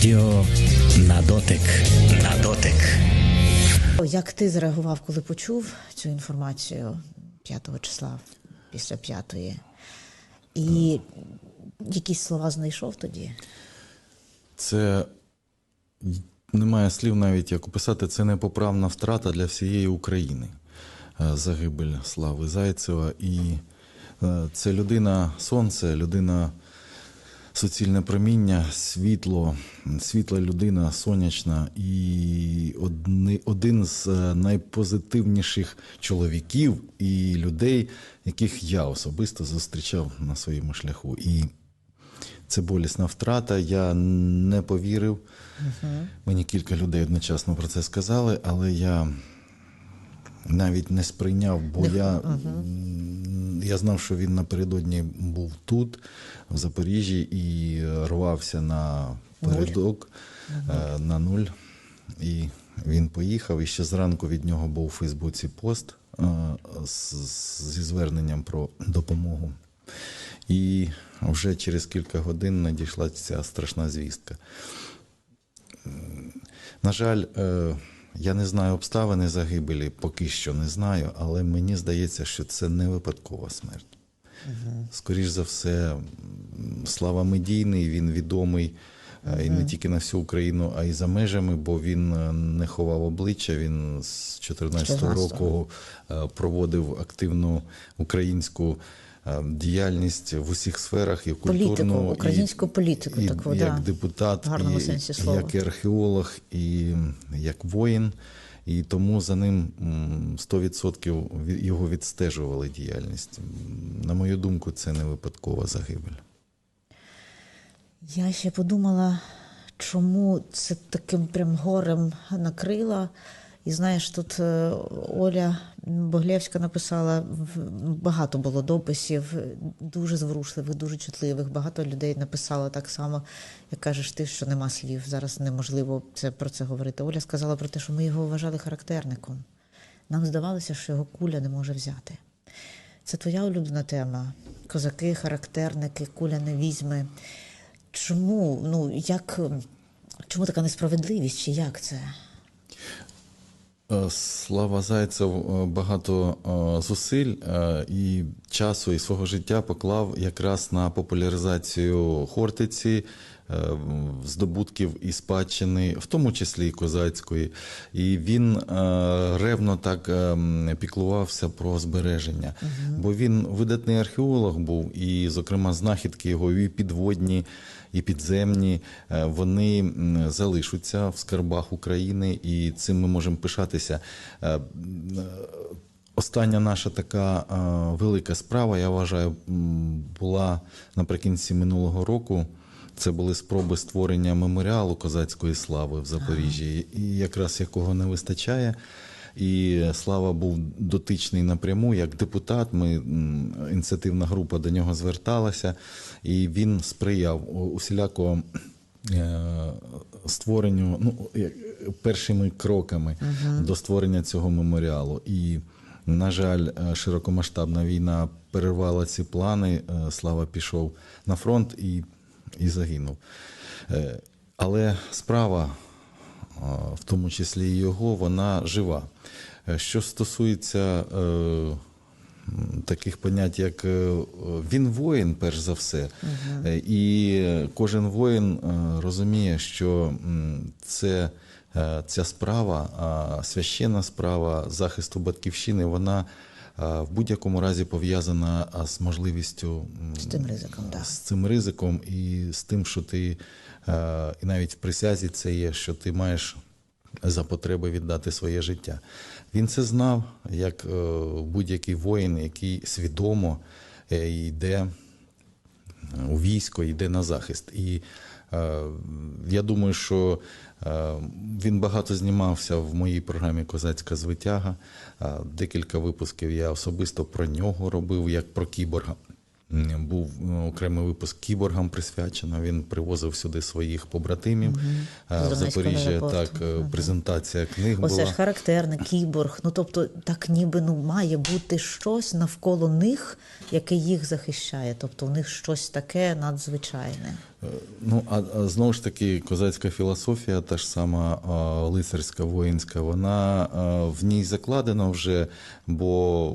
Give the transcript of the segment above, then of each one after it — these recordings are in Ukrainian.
Радіо на дотик. На дотик. Як ти зреагував, коли почув цю інформацію 5 числа після п'ятої? І якісь слова знайшов тоді? Це немає слів навіть як описати. Це непоправна втрата для всієї України. Е, Загибель Слави Зайцева. І е, це людина сонце, людина суцільне проміння, світло, світла людина, сонячна і одни, один з е, найпозитивніших чоловіків і людей, яких я особисто зустрічав на своєму шляху. І це болісна втрата. Я не повірив. Мені кілька людей одночасно про це сказали, але я навіть не сприйняв, бо я, м, я знав, що він напередодні був тут, в Запоріжжі, і рвався на передок е, на нуль. І він поїхав. І ще зранку від нього був у Фейсбуці пост е, зі зверненням про допомогу. І вже через кілька годин надійшла ця страшна звістка. На жаль, е, я не знаю обставини загибелі, поки що не знаю, але мені здається, що це не випадкова смерть. Скоріш за все, слава медійний, він відомий е, і не тільки на всю Україну, а й за межами, бо він е, не ховав обличчя. Він з 14 14-го. року е, проводив активну українську діяльність в усіх сферах і Політику, культурну, і- українську політику і, таку, як да. депутат, В і, сенсі слова. як і археолог, і як воїн. І тому за ним 100% його відстежували діяльність. На мою думку, це не випадкова загибель. Я ще подумала, чому це таким прям горем накрила. І знаєш, тут е, Оля Боглєвська написала багато було дописів, дуже зворушливих, дуже чутливих. Багато людей написало так само, як кажеш ти, що нема слів. Зараз неможливо це про це говорити. Оля сказала про те, що ми його вважали характерником. Нам здавалося, що його куля не може взяти. Це твоя улюблена тема. Козаки, характерники, куля не візьме. Чому? Ну, як, чому така несправедливість? Чи як це? Е, Слава Зайцев е, багато е, зусиль і часу і свого життя поклав якраз на популяризацію Хортиці, здобутків і спадщини, в тому числі і козацької. І він ревно так піклувався про збереження, бо він видатний археолог був, і, зокрема, знахідки його і підводні і підземні, е, вони залишаться в скарбах України, і цим ми можемо пишатися. Е, е, Остання наша така велика справа, я вважаю, була наприкінці минулого року. Це були спроби створення меморіалу козацької слави в Запоріжжі, і якраз якого не вистачає. І Слава був дотичний напряму як депутат. Ми ініціативна група до нього зверталася, і він сприяв усіляко е, створенню ну, першими кроками до створення цього меморіалу. І, на жаль, е, широкомасштабна війна перервала ці плани. Е, Слава пішов на фронт і, і загинув. Але справа в тому числі і його, вона жива. Е, Що стосується е, таких понять, як е, він воїн, перш за все, Е, і кожен воїн розуміє, що це. Ця справа, священна справа захисту батьківщини, вона в будь-якому разі пов'язана з можливістю З тим ризиком, да. з цим ризиком і з тим, що ти е, і навіть в присязі це є, що ти маєш за потреби віддати своє життя. Він це знав, як е, будь-який воїн, який свідомо е, йде військо, йде на захист. І е, я думаю, що е, він багато знімався в моїй програмі Козацька звитяга. Е, Декілька випусків я особисто про нього робив, як про кіборга. Був е, окремий випуск кіборгам присвячено. Він привозив сюди своїх побратимів З в Запоріжжя. Так, е, презентація книг Оце була. ж характерне, кіборг. Ну тобто, так ніби ну має бути щось навколо них, яке їх захищає. Тобто, у них щось таке надзвичайне. Ну, а, а знову ж таки, козацька філософія, та ж сама а, лицарська, воїнська, вона а, в ній закладена вже, бо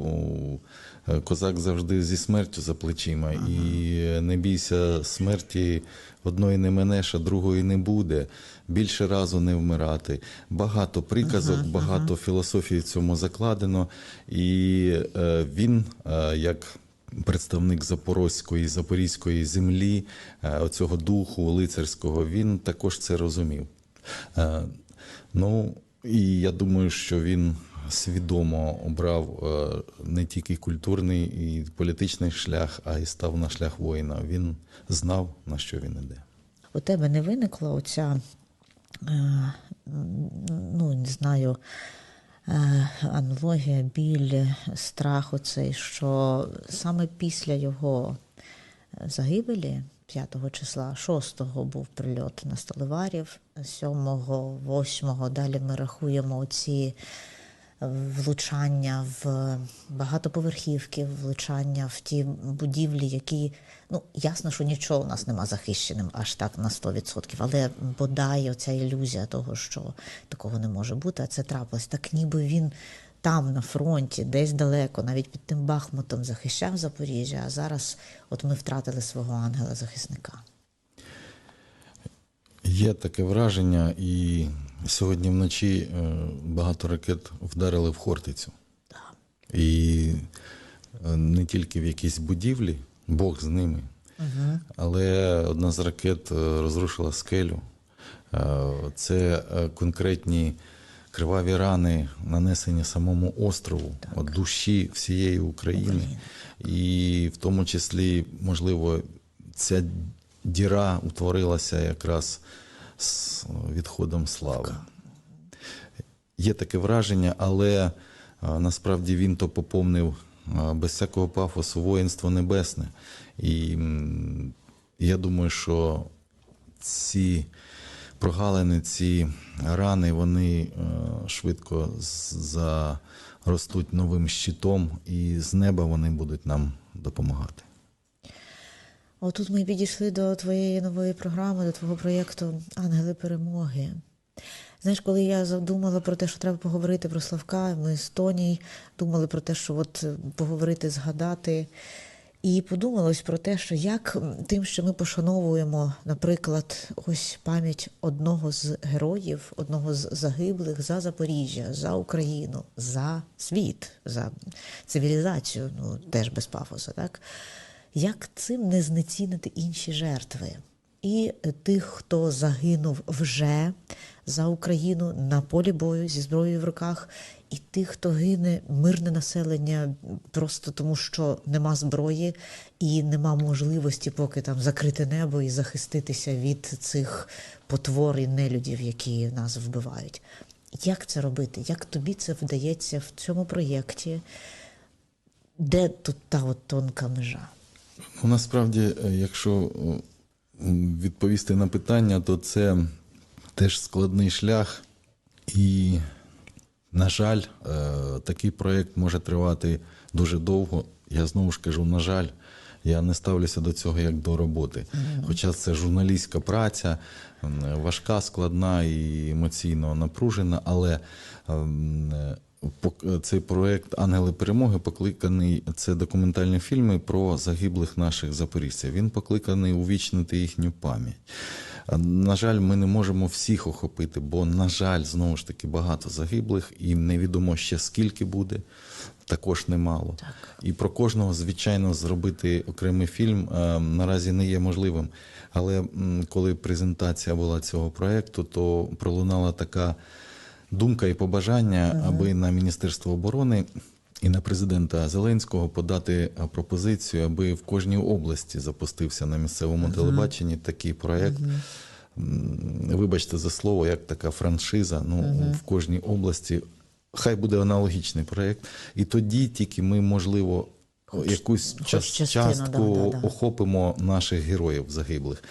козак завжди зі смертю за плечима. І не бійся смерті, одної не минеш, а другої не буде. Більше разу не вмирати. Багато приказок, багато філософії в цьому закладено. І е, він, е, як представник запорозької запорізької землі, е, оцього духу лицарського, він також це розумів. Е, Ну і я думаю, що він свідомо обрав е, не тільки культурний і політичний шлях, а й став на шлях воїна. Він знав, на що він іде. У тебе не виникла оця, е, ну не знаю, е, аналогія, біль, страх оцей, що саме після його загибелі, 5 числа, 6-го був прильот на Сталеварів, 7-го, 8-го, далі ми рахуємо оці влучання в багатоповерхівки, влучання в ті будівлі, які ну ясно, що нічого у нас нема захищеним аж так на 100%, але бодай оця ілюзія того, що такого не може бути, а це трапилось. Так ніби він там на фронті, десь далеко, навіть під тим Бахмутом захищав Запоріжжя, а зараз от ми втратили свого ангела-захисника. Є таке враження, і сьогодні вночі е, багато ракет вдарили в Хортицю. І е, не тільки в якісь будівлі, Бог з ними, але одна з ракет е, розрушила скелю. Це конкретні криваві рани, нанесені самому острову, от душі всієї України. І в тому числі, можливо, ця діра утворилася якраз з відходом слави. Є таке враження, але насправді він то поповнив без всякого пафосу воїнство небесне. І я думаю, що ці прогалини, ці рани, вони е, швидко заростуть новим щитом, і з неба вони будуть нам допомагати. Отут ми підійшли до твоєї нової програми, до твого проєкту Ангели перемоги. Знаєш, коли я задумала про те, що треба поговорити про Славка, ми з Тоній думали про те, що от е, поговорити, згадати. І подумалось про те, що як тим, що ми пошановуємо, наприклад, ось пам'ять одного з героїв, одного з загиблих за Запоріжжя, за Україну, за світ, за цивілізацію, ну теж без пафосу, так? Як цим не знецінити інші жертви? І тих, хто загинув вже за Україну на полі бою зі зброєю в руках, і тих, хто гине мирне населення просто тому, що нема зброї і нема можливості поки там закрити небо і захиститися від цих потвор і нелюдів, які нас вбивають. Як це робити? Як тобі це вдається в цьому проєкті? Де тут та от тонка межа? Ну, насправді, е, якщо е, відповісти на питання, то це теж складний шлях. І, на жаль, е, такий проєкт може тривати дуже довго. Я знову ж кажу, на жаль, я не ставлюся до цього як до роботи. Хоча це журналістська праця, важка, складна і емоційно напружена, але ем, цей проект Ангели перемоги покликаний це документальні фільми про загиблих наших запоріжців. Він покликаний увічнити їхню пам'ять. На жаль, ми не можемо всіх охопити, бо, на жаль, знову ж таки багато загиблих, і невідомо ще скільки буде. Також немало. Так. І про кожного, звичайно, зробити окремий фільм наразі не є можливим. Але коли презентація була цього проекту, то пролунала така думка і побажання, аби на Міністерство оборони і на президента Зеленського подати пропозицію, аби в кожній області запустився на місцевому телебаченні такий проект. Вибачте за слово, як така франшиза. Ну в кожній області. Хай буде аналогічний проєкт, і тоді тільки ми, можливо, якусь хоч час, частину, частку да, да. охопимо наших героїв загиблих.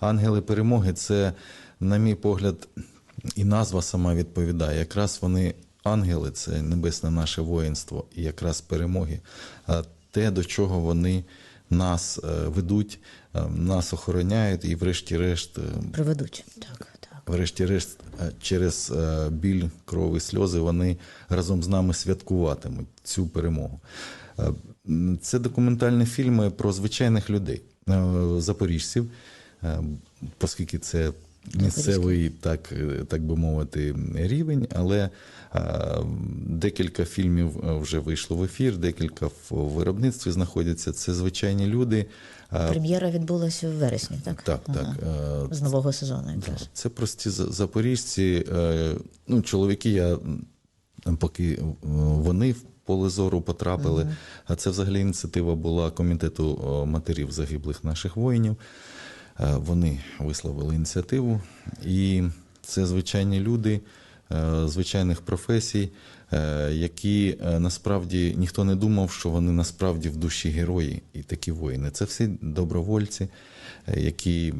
Ангели перемоги це, на мій погляд, і назва сама відповідає. Якраз вони ангели, це небесне наше воїнство, і якраз перемоги. Те, до чого вони нас е, ведуть, е, нас охороняють, і, врешті-решт, е, Приведуть. Так, так. врешті-решт, через біль, кров і сльози вони разом з нами святкуватимуть цю перемогу. Це документальні фільми про звичайних людей, запоріжців, оскільки це місцевий, так, е, так би мовити, рівень, але е, декілька фільмів е, вже вийшло в ефір, декілька в виробництві знаходяться. Це звичайні люди. Прем'єра відбулася в вересні, так? Так, так. Ага. е, З нового сезону якраз. це прості за- запоріжці. Ну, чоловіки, я поки вони в поле зору потрапили. А це взагалі ініціатива була комітету матерів загиблих наших воїнів. Е, Вони висловили ініціативу, і це звичайні люди е, звичайних професій, е, які насправді ніхто не думав, що вони насправді в душі герої і такі воїни. Це всі добровольці, які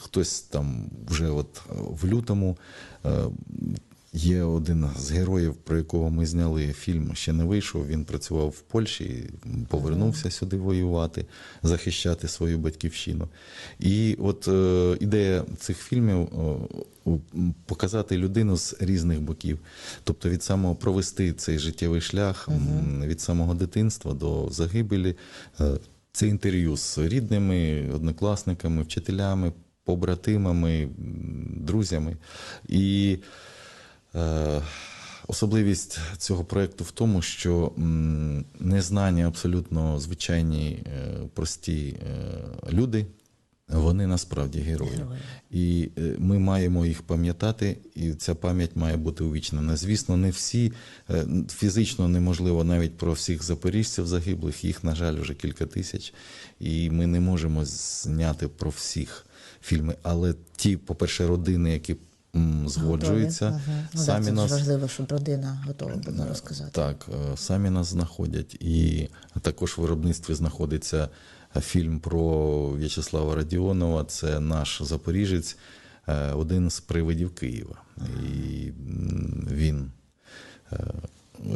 хтось там вже от в лютому. Є один з героїв, про якого ми зняли фільм, ще не вийшов. Він працював в Польщі, повернувся сюди воювати, захищати свою батьківщину. І от е, ідея цих фільмів е, показати людину з різних боків, тобто від самого провести цей життєвий шлях м, від самого дитинства до загибелі. Е, Це інтерв'ю з рідними, однокласниками, вчителями, побратимами, друзями. І Особливість цього проєкту в тому, що м, незнані абсолютно звичайні е, прості е, люди, вони насправді герої. Герої. І е, ми маємо їх пам'ятати, і ця пам'ять має бути увічнена. Звісно, не всі е, фізично неможливо навіть про всіх запоріжців загиблих, їх, на жаль, вже кілька тисяч. І ми не можемо зняти про всіх фільми. Але ті, по-перше, родини, які згоджуються, Ага. Ну, самі да, це нас важливо, щоб родина готова була розказати. так, е, самі нас знаходять. І також в виробництві знаходиться фільм про В'ячеслава Радіонова. Це наш запоріжець, е, один з привидів Києва. І він е,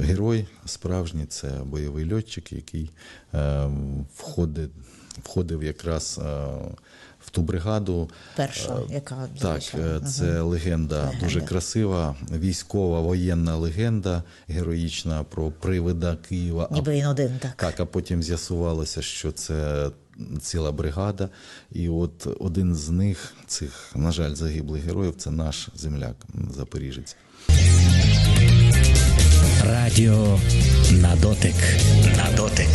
герой справжній, це бойовий льотчик, який е, входить, входив якраз е, в ту бригаду. Перша, яка Так, е, це легенда, Легенда. дуже красива, військова воєнна легенда героїчна про привида Києва. Ніби він один, так. так, а потім з'ясувалося, що це ціла бригада. І от один з них, цих, на жаль, загиблих героїв, це наш земляк, запоріжець. Радіо на дотик. На дотик.